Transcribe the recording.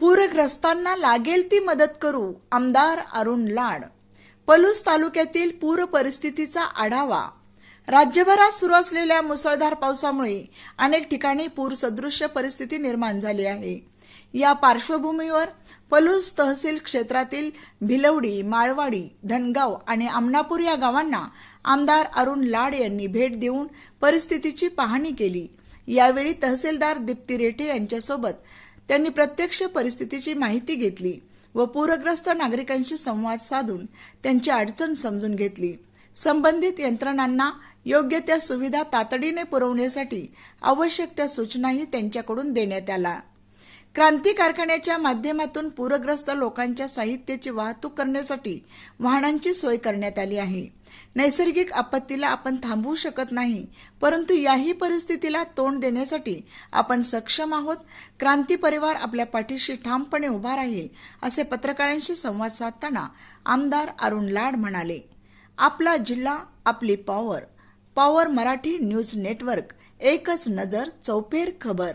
पूरग्रस्तांना लागेल ती मदत करू आमदार अरुण लाड. पलूस तालुक्यातील पूर परिस्थितीचा आढावा. राज्यभरात सुरू असलेल्या मुसळधार पावसामुळे अनेक ठिकाणी पूरसदृश्य परिस्थिती निर्माण झाली आहे. या पार्श्वभूमीवर पलूस तहसील क्षेत्रातील भिलवडी माळवाडी धनगाव आणि आमनापूर या गावांना आमदार अरुण लाड यांनी भेट देऊन परिस्थितीची पाहणी केली. यावेळी तहसीलदार दीप्ती रेठे यांच्यासोबत त्यांनी प्रत्यक्ष परिस्थितीची माहिती घेतली व पूरग्रस्त नागरिकांशी संवाद साधून त्यांची अडचण समजून घेतली. संबंधित यंत्रणांना योग्य त्या सुविधा तातडीने पुरवण्यासाठी आवश्यक त्या सूचनाही त्यांच्याकडून देण्यात आल्या क्रांती कारखान्याच्या माध्यमातून पूरग्रस्त लोकांच्या साहित्याची वाहतूक करण्यासाठी वाहनांची सोय करण्यात आली आहे. नैसर्गिक आपत्तीला आपण थांबवू शकत नाही परंतु याही परिस्थितीला तोंड देण्यासाठी आपण सक्षम आहोत. क्रांती परिवार आपल्या पाठीशी ठामपणे उभा राहील असे पत्रकारांशी संवाद साधताना आमदार अरुण लाड म्हणाले आपला जिल्हा आपली power. Power Marathi news network. एकच नजर चौफेर खबर.